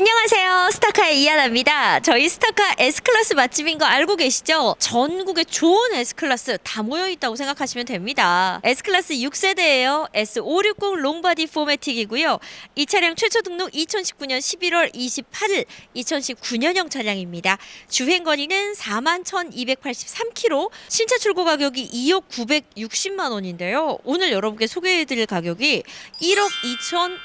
안녕하세요. 스타카의 이하나입니다. 저희 스타카 S클래스 맛집인 거 알고 계시죠? 전국에 좋은 S클래스 다 모여 있다고 생각하시면 됩니다. S클래스 6세대예요. S560 롱바디 포매틱이고요. 이 차량 최초 등록 2019년 11월 28일 2019년형 차량입니다. 주행 거리는 41,283km, 신차 출고 가격이 2억 960만 원인데요. 오늘 여러분께 소개해 드릴 가격이 1억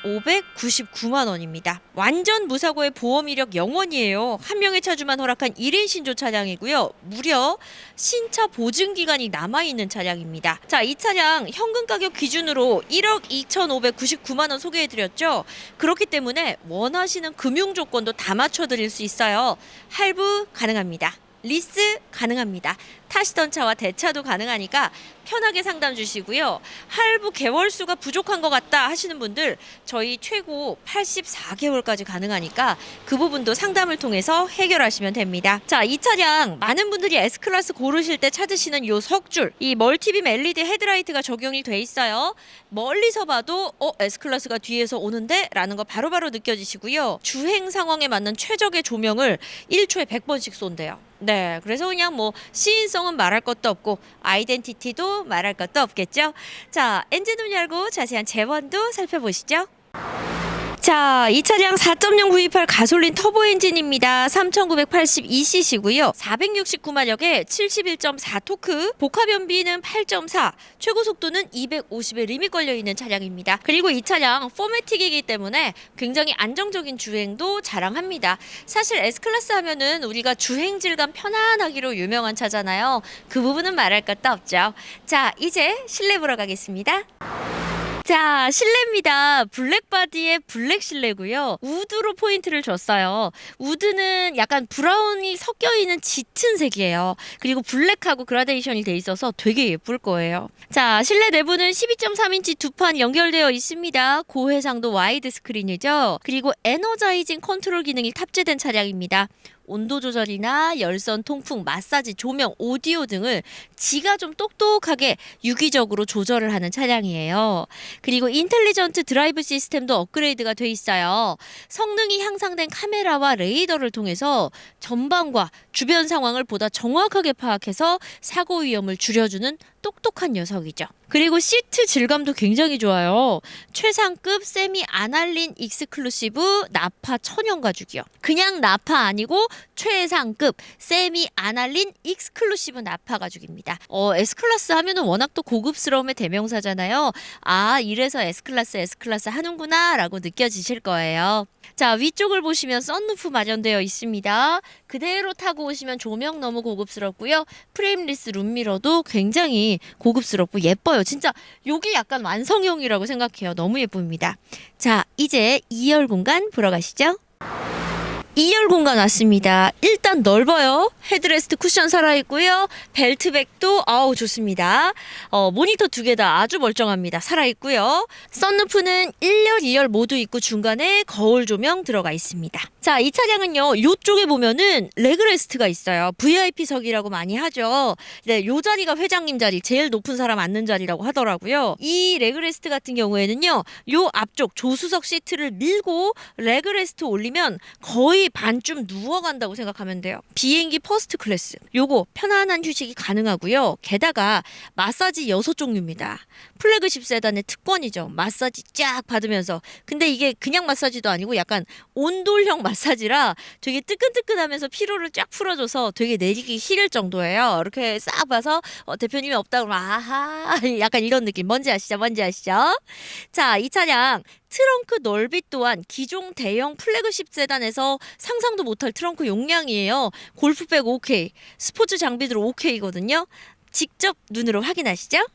2,599만 원입니다. 완전 무 사고의 보험 이력 영원이에요. 한 명의 차주만 허락한 1인 신조 차량이고요. 무려 신차 보증 기간이 남아 있는 차량입니다. 자, 이 차량 현금 가격 기준으로 1억 2,599만 원 소개해 드렸죠. 그렇기 때문에 원하시는 금융 조건도 다 맞춰 드릴 수 있어요. 할부 가능합니다. 리스 가능합니다. 타시던 차와 대차도 가능하니까 편하게 상담 주시고요. 할부 개월 수가 부족한 것 같다 하시는 분들 저희 최고 84개월까지 가능하니까 그 부분도 상담을 통해서 해결하시면 됩니다. 자, 이 차량 많은 분들이 S 클래스 고르실 때 찾으시는 요 석줄, 이 멀티빔 LED 헤드라이트가 적용이 돼 있어요. 멀리서 봐도 어 S 클래스가 뒤에서 오는데 라는 거 바로바로 느껴지시고요. 주행 상황에 맞는 최적의 조명을 1초에 100번씩 쏜대요. 네, 그래서 그냥 뭐 시인성은 말할 것도 없고 아이덴티티도 말할 것도 없겠죠. 자, 엔진음 열고 자세한 재원도 살펴보시죠. 자, 이 차량 4.0 구입할 가솔린 터보 엔진입니다. 3,982cc고요. 469마력에 71.4 토크, 복합 연비는 8.4, 최고 속도는 250에 리밋 걸려 있는 차량입니다. 그리고 이 차량 포매틱이기 때문에 굉장히 안정적인 주행도 자랑합니다. 사실 S 클래스 하면은 우리가 주행 질감 편안하기로 유명한 차잖아요. 그 부분은 말할 것도 없죠. 자, 이제 실내 보러 가겠습니다. 자, 실내입니다. 블랙 바디에 블랙 실내고요. 우드로 포인트를 줬어요. 우드는 약간 브라운이 섞여 있는 짙은 색이에요. 그리고 블랙하고 그라데이션이 돼 있어서 되게 예쁠 거예요. 자, 실내 내부는 12.3인치 두 판 연결되어 있습니다. 고해상도 와이드 스크린이죠. 그리고 에너자이징 컨트롤 기능이 탑재된 차량입니다. 온도 조절이나 열선 통풍, 마사지, 조명, 오디오 등을 지가 좀 똑똑하게 유기적으로 조절을 하는 차량이에요. 그리고 인텔리전트 드라이브 시스템도 업그레이드가 돼 있어요. 성능이 향상된 카메라와 레이더를 통해서 전방과 주변 상황을 보다 정확하게 파악해서 사고 위험을 줄여주는 똑똑한 녀석이죠. 그리고 시트 질감도 굉장히 좋아요. 최상급 세미 아날린 익스클루시브 나파 천연 가죽이요. 그냥 나파 아니고 최상급 세미 아날린 익스클루시브 나파 가죽입니다. 어, S 클래스 하면은 워낙 또 고급스러움의 대명사잖아요. 아, 이래서 S 클래스 S 클래스 하는구나 라고 느껴지실 거예요. 자, 위쪽을 보시면 썬루프 마련되어 있습니다. 그대로 타고 오시면 조명 너무 고급스럽고요. 프레임리스 룸미러도 굉장히 고급스럽고 예뻐요. 진짜 여기 약간 완성형이라고 생각해요. 너무 예쁩니다. 자, 이제 2열 공간 보러 가시죠. 2열 공간 왔습니다. 일단 넓어요. 헤드레스트 쿠션 살아있고요. 벨트백도 아우 좋습니다. 어, 모니터 두 개 다 아주 멀쩡합니다. 살아있고요. 썬루프는 1열, 2열 모두 있고 중간에 거울 조명 들어가 있습니다. 자, 이 차량은요. 요쪽에 보면은 레그레스트가 있어요. VIP석이라고 많이 하죠. 네, 요 자리가 회장님 자리, 제일 높은 사람 앉는 자리라고 하더라고요. 이 레그레스트 같은 경우에는요. 요 앞쪽 조수석 시트를 밀고 레그레스트 올리면 거의 반쯤 누워간다고 생각하면 돼요. 비행기 퍼스트 클래스. 요거 편안한 휴식이 가능하고요. 게다가 마사지 여섯 종류입니다. 플래그십 세단의 특권이죠. 마사지 쫙 받으면서. 근데 이게 그냥 마사지도 아니고 약간 온돌형 마사지라 되게 뜨끈뜨끈하면서 피로를 쫙 풀어줘서 되게 내리기 싫을 정도예요. 이렇게 싹 봐서 어, 대표님이 없다 그러면 아하 약간 이런 느낌. 뭔지 아시죠? 뭔지 아시죠? 자, 이 차량 트렁크 넓이 또한 기종 대형 플래그십 세단에서 상상도 못할 트렁크 용량이에요. 골프백 OK, 스포츠 장비들 OK거든요. 직접 눈으로 확인하시죠.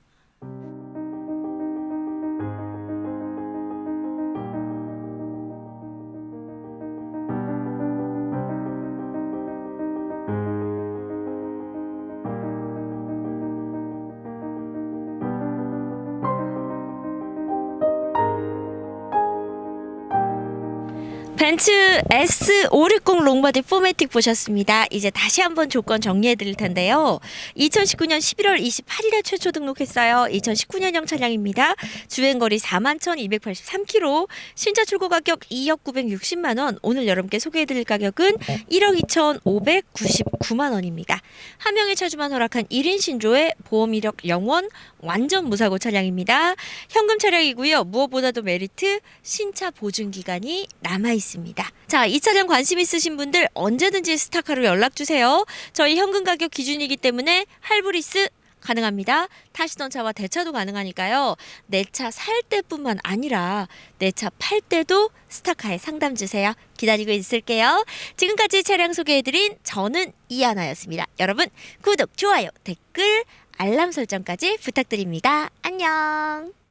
벤츠 S560 롱바디 포매틱 보셨습니다. 이제 다시 한번 조건 정리해 드릴 텐데요. 2019년 11월 28일에 최초 등록했어요. 2019년형 차량입니다. 주행거리 41,283km, 신차 출고 가격 2억 960만 원. 오늘 여러분께 소개해 드릴 가격은 1억 2,599만 원입니다. 한 명의 차주만 허락한 1인 신조의 보험 이력 0원 완전 무사고 차량입니다. 현금 차량이고요. 무엇보다도 메리트 신차 보증 기간이 남아 있습니다. 자, 이 차량 관심 있으신 분들 언제든지 스타카로 연락 주세요. 저희 현금 가격 기준이기 때문에 할부리스 가능합니다. 타시던 차와 대차도 가능하니까요. 내 차 살 때뿐만 아니라 내 차 팔 때도 스타카에 상담 주세요. 기다리고 있을게요. 지금까지 차량 소개해드린 저는 이하나였습니다. 여러분 구독, 좋아요, 댓글, 알람 설정까지 부탁드립니다. 안녕.